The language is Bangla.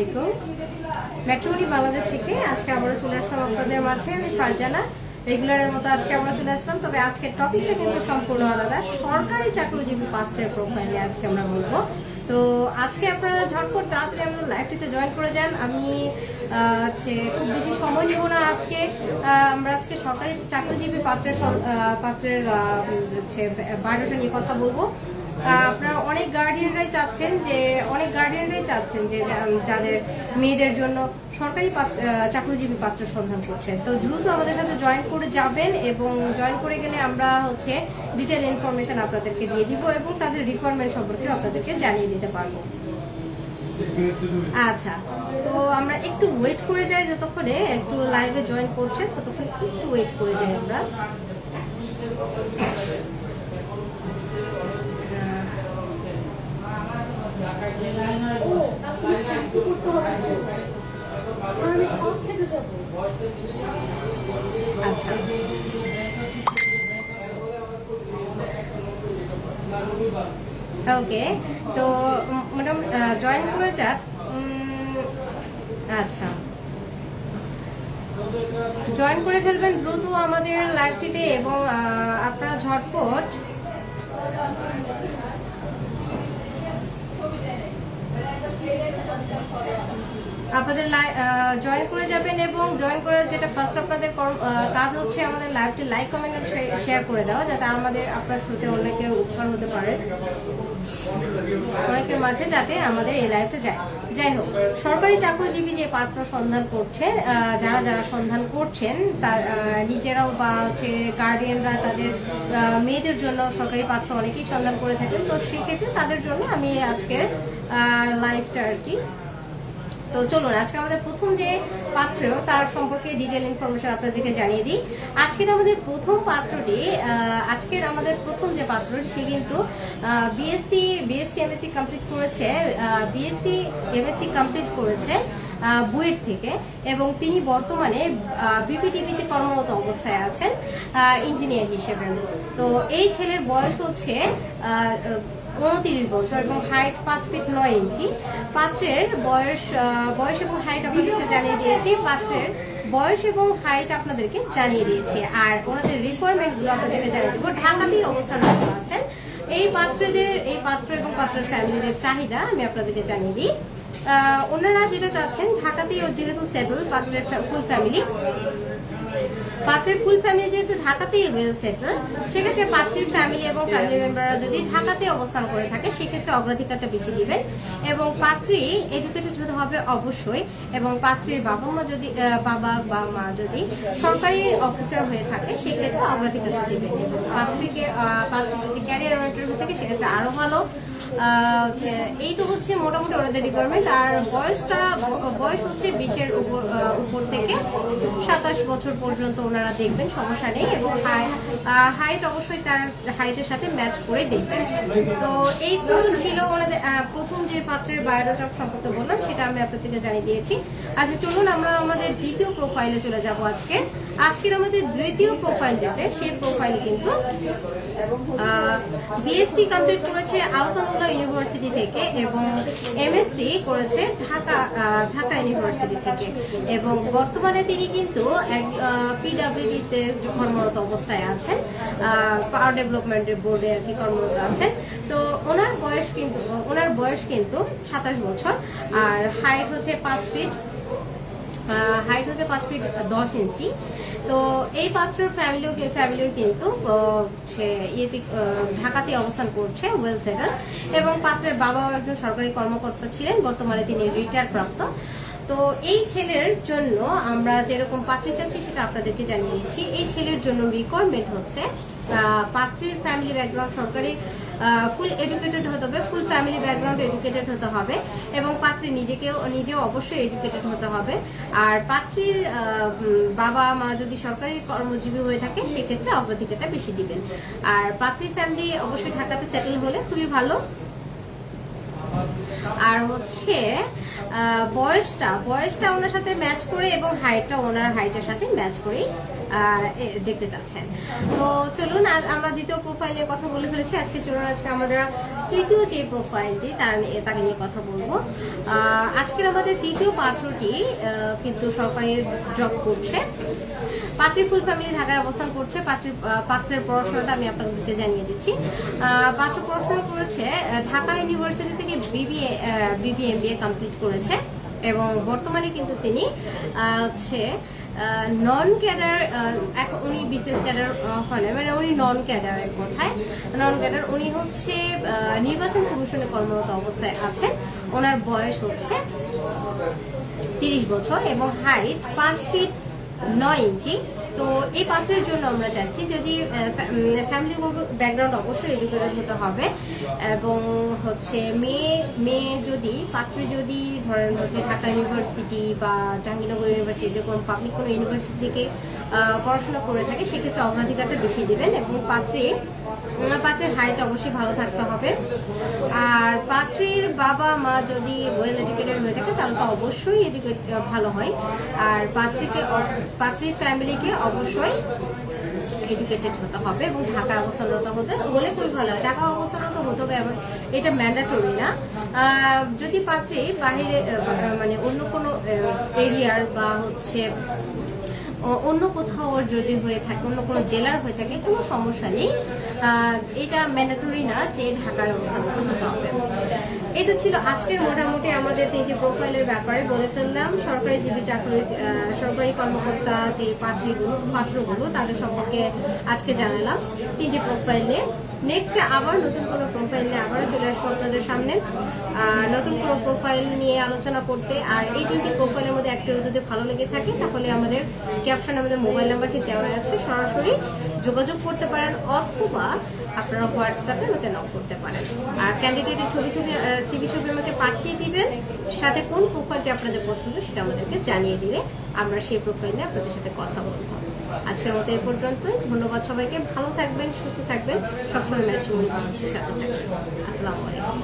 আলাইকুম। মেট্রোলি বাংলাদেশ থেকে আজকে আমরা চলে আসলাম আপনাদের মাঝে, আমি ফারজানা। রেগুলারের মতো আজকে আমরা চলে আসলাম, তবে আজকের টপিকটা কিন্তু সম্পূর্ণ আলাদা। সরকারি চাকরিজীবী পাত্রের প্রোফাইলে আজকে আমরা বলব। তো আজকে আপনারা ঝটপট তাড়াতাড়ি আমাদের লাইভটিতে জয়েন করে যান। আমি হচ্ছে খুব বেশি সময় নিব না আজকে। আমরা আজকে সরকারি চাকরিজীবী পাত্রের পাত্রের হচ্ছে, বায়োডাটা নিয়ে কথা বলব। আপনারা অনেক গার্ডিয়ানরাই চাচ্ছেন যে, অনেক গার্ডিয়ানরাই চাচ্ছেন যে যাদের মেয়েদের জন্য সরকারি চাকরিজীবী পাত্র সন্ধান করছেন। তো দ্রুত আমাদের সাথে জয়েন করে যাবেন এবং জয়েন করে গেলে আমরা হচ্ছে ডিটেল ইনফরমেশন আপনাদেরকে দিয়ে দিব এবং তাদের রিকোয়ারমেন্ট সম্পর্কে আপনাদেরকে জানিয়ে দিতে পারব। আচ্ছা তো আমরা একটু ওয়েট করে যাই যতক্ষণে, একটু লাইভে জয়েন করছে, ততক্ষণ একটু ওয়েট করে যাই আমরা। আচ্ছা। ওকে তো ম্যাডাম জয়েন করে যাক। আচ্ছা। জয়েন করে ফেলবেন দ্রুত আমাদের লাইভটিতে এবং আপনারা ঝটপট আপনাদের জয়েন করে যাবেন এবং জয়েন করে যেটা ফার্স্ট আপনাদের কাজ হচ্ছে আমাদের লাইভটি লাইক কমেন্ট শেয়ার করে দেওয়া, যাতে আমাদের আপনার শ্রুতে অনেকের উপকার হতে পারে। অনেকের মাঝে যাতে আমাদের এই লাইফে যায়। যাই হোক, সরকারি চাকরিজীবী যে পাত্র সন্ধান করছেন যারা যারা সন্ধান করছেন, তার নিজেরাও বা হচ্ছে গার্ডিয়ানরা তাদের মেয়েদের জন্য সরকারি পাত্র অনেকেই সন্ধান করে থাকেন। তো সেক্ষেত্রে তাদের জন্য আমি আজকের লাইফটা আর কি তো চলুন, আজকে আমাদের প্রথম যে পাত্র, তার সম্পর্কে ডিটেল ইনফরমেশন আপনাদেরকে জানিয়ে দিই। আজকের আমাদের প্রথম পাত্রটি আজকের আমাদের প্রথম যে পাত্র, সে কিন্তু বিএসসি বিএসসি এমএসসি কমপ্লিট করেছে বিএসসি এমএসসি কমপ্লিট করেছে। বুয়েট থেকে এবং তিনি বর্তমানে বিপিটিভিতে কর্মরত অবস্থায় আছেন ইঞ্জিনিয়ার হিসেবে। তো এই ছেলের বয়স হচ্ছে উনত্রিশ বছর এবং হাইট পাঁচ ফিট নয় ইঞ্চি। পাত্রের বয়স বয়স এবং হাইট আপনাদেরকে জানিয়ে দিয়েছি। পাত্রের বয়স এবং হাইট আপনাদেরকে জানিয়ে দিয়েছি। আর ওনাদের রিকোয়ারমেন্টগুলো আপনাদেরকে জানিয়ে দেবো। ঢাকাতেই অবস্থানরত আছেন। এই পাত্রদের, এই পাত্র এবং পাত্রের ফ্যামিলিদের চাহিদা আমি আপনাদেরকে জানিয়ে দিই। ওনারা যেটা চাচ্ছেন, ঢাকাতেই যেহেতু সেটল পাত্রের ফুল ফ্যামিলি পাত্রের ফুল ফ্যামিলি যেহেতু ঢাকাতেই ওয়েল সেটেল সেক্ষেত্রে পাত্রীর ফ্যামিলি এবং ফ্যামিলি মেম্বাররা যদি ঢাকাতে অবস্থান করে থাকে, সেক্ষেত্রে অগ্রাধিকারটা বেশি দিবেন। এবং পাত্রী এডুকেটেড হতে হবে অবশ্যই। এবং পাত্রীর বাবা মা যদি বাবা বা মা যদি সরকারি অফিসার হয়ে থাকে, সেক্ষেত্রে অগ্রাধিকারটা দিবেন। এবং পাত্রীকে পাত্রী যদি ক্যারিয়ার ওরিয়েন্টেড হয়ে থাকে, সেক্ষেত্রে আরও ভালো। এই তো হচ্ছে মোটামুটি ওনাদের রিকোয়ারমেন্ট আর বয়সটা, বয়স হচ্ছে বিশের উপর উপর থেকে সাতাশ বছর পর্যন্ত ওনারা দেখবেন, সমস্যা নেই, এবং হাইট অবশ্যই তার হাইটের সাথে ম্যাচ করে দেখবেন। তো এই তো ছিল ওনাদের প্রথম যে পাত্রের বায়োডাটা সম্পর্কে বললাম, সেটা আমি আপনাদেরকে জানিয়ে দিয়েছি। আচ্ছা চলুন আমরা আমাদের দ্বিতীয় প্রোফাইলে চলে যাব আজকে। আজকের আমাদের দ্বিতীয় প্রোফাইল যেটা, সেই প্রোফাইলে কিন্তু বিএসসি কমপ্লিট করেছে আহসানুল্লাহ ইউনিভার্সিটি থেকে এবং এমএসসি করেছে ঢাকা ঢাকা ইউনিভার্সিটি থেকে। এবং বর্তমানে তিনি কিন্তু এক পিডাব্লিউডিতে কর্মরত অবস্থায় আছেন পাওয়ার ডেভেলপমেন্টের বোর্ডে আর কি কর্মরত আছেন। তো ওনার বয়স কিন্তু, ওনার বয়স কিন্তু সাতাশ বছর, আর হাইট হচ্ছে পাঁচ ফিট হাইট হচ্ছে পাঁচ ফিট দশ ইঞ্চি। তো এই পাত্রের ফ্যামিলিও ফ্যামিলিও কিন্তু হচ্ছে ঢাকাতে অবস্থান করছে ওয়েল সেটেল এবং পাত্রের বাবাও একজন সরকারি কর্মকর্তা ছিলেন, বর্তমানে তিনি রিটায়ার প্রাপ্ত। তো এই ছেলের জন্য আমরা যেরকম পাত্রী চাচ্ছি, সেটা আপনাদেরকে জানিয়ে দিচ্ছি। এই ছেলের জন্য রিকোয়ারমেন্ট হচ্ছে পাত্রীর ফ্যামিলি ব্যাকগ্রাউন্ড সরকারি ফুল এডুকেটেড হতে হবে ফুল ফ্যামিলি ব্যাকগ্রাউন্ড এডুকেটেড হতে হবে এবং পাত্রী নিজেকেও, নিজেও অবশ্যই এডুকেটেড হতে হবে। আর পাত্রীর বাবা মা যদি সরকারি কর্মজীবী হয়ে থাকে, সেক্ষেত্রে অগ্রাধিকারটা বেশি দিবেন। আর পাত্রীর ফ্যামিলি অবশ্যই ঢাকাতে সেটেল হলে খুবই ভালো। আর হচ্ছে বয়সটা বয়সটা ওনার সাথে ম্যাচ করে এবং হাইটটা ওনার হাইটের সাথে ম্যাচ করেই দেখতে চাচ্ছেন। তো চলুন আজ আমরা দ্বিতীয় প্রোফাইলে কথা বলে ফেলেছি। আজকে চলুন আজকে আমরা তৃতীয় যে প্রোফাইলটি তার তাকে নিয়ে কথা বলব। আজকের আমাদের তৃতীয় পাত্রটি কিন্তু সরকারি জব করছে। পাত্রী ফ্যামিলি ঢাকায় অবস্থান করছে। পাত্রীর পাত্রের পড়াশোনাটা আমি আপনাদেরকে জানিয়ে দিচ্ছি। পাত্র পড়াশোনা করেছে ঢাকা ইউনিভার্সিটি থেকে বিবিএ বিবিএমবিএ কমপ্লিট করেছে। এবং বর্তমানে কিন্তু তিনি আহ, হচ্ছে নন ক্যাডার উনি বিশেষ ক্যাডার হন। মানে উনি নন ক্যাডার এক কথায়। নন ক্যাডার উনি হচ্ছে নির্বাচন কমিশনে কর্মরত অবস্থায় আছেন। ওনার বয়স হচ্ছে তিরিশ বছর এবং হাইট পাঁচ ফিট নয় ইঞ্চি তো এই পাত্রের জন্য আমরা চাচ্ছি যদি ফ্যামিলি ব্যাকগ্রাউন্ড অবশ্যই এডুকেটেড হতে হবে। এবং হচ্ছে মেয়ে মেয়ে যদি, পাত্রে যদি ধরেন হচ্ছে ঢাকা ইউনিভার্সিটি বা জাহাঙ্গীরনগর ইউনিভার্সিটি এরকম পাবলিক কোনো ইউনিভার্সিটি থেকে পড়াশোনা করে থাকে সেক্ষেত্রে অগ্রাধিকারটা বেশি দেবেন এবং পাত্রে পাত্রের হাইট অবশ্যই ভালো থাকতে হবে। আর পাত্রীর বাবা মা যদি ওয়েল এডুকেটেড হয়ে থাকে তাহলে তো অবশ্যই এদিকে ভালো হয়। আর পাত্রীকে পাত্রীর ফ্যামিলিকে অবশ্যই এডুকেটেড হতে হবে এবং ঢাকা অবস্থানরত হতে হলে খুবই ভালো হয়। ঢাকা অবস্থানরত হতে হবে এবং এটা ম্যান্ডাটরি না। যদি পাত্রী আহ, মানে অন্য কোনো এরিয়ার বা হচ্ছে অন্য কোথাও যদি হয়ে থাকে, অন্য কোনো জেলার হয়ে থাকে, কোনো সমস্যা নেই। এটা ম্যান্ডেটরি না যে ঢাকার অবস্থা হবে এই তো ছিল আজকের মোটামুটি আমাদের তিনটি প্রোফাইলের ব্যাপারে বলে ফেললাম। সরকারি জীবী চাকরি সরকারি কর্মকর্তা যে পাত্রীগুলো পাত্রগুলো, তাদের সম্পর্কে আজকে জানালাম তিনটি প্রোফাইল নিয়ে। নেক্সট আবার নতুন কোনো প্রোফাইল নিয়ে আবারও চলে আসব আপনাদের সামনে। নতুন কোনো প্রোফাইল নিয়ে আলোচনা করতে, আর এই তিনটি প্রোফাইলের মধ্যে একটিও যদি ভালো লেগে থাকে, তাহলে আমাদের ক্যাপশন আমাদের মোবাইল নাম্বারটি দেওয়া আছে। সরাসরি যোগাযোগ করতে পারেন অথবা আপনারা হোয়াটসঅ্যাপে আমাকে নক করতে পারেন। আর ক্যান্ডিডেটের ছবি ছবি সিভি ছবি আমাকে পাঠিয়ে দিবেন। সাথে কোন প্রোফাইলটি আপনাদের পছন্দ সেটা আমাদেরকে জানিয়ে দিলে আমরা সেই প্রোফাইলে আপনাদের সাথে কথা বলব। আজকের মতো এ পর্যন্তই। ধন্যবাদ সবাইকে। ভালো থাকবেন, সুস্থ থাকবেন। সবসময় ম্যাচ সাথে থাকবেন। আসসালামু আলাইকুম।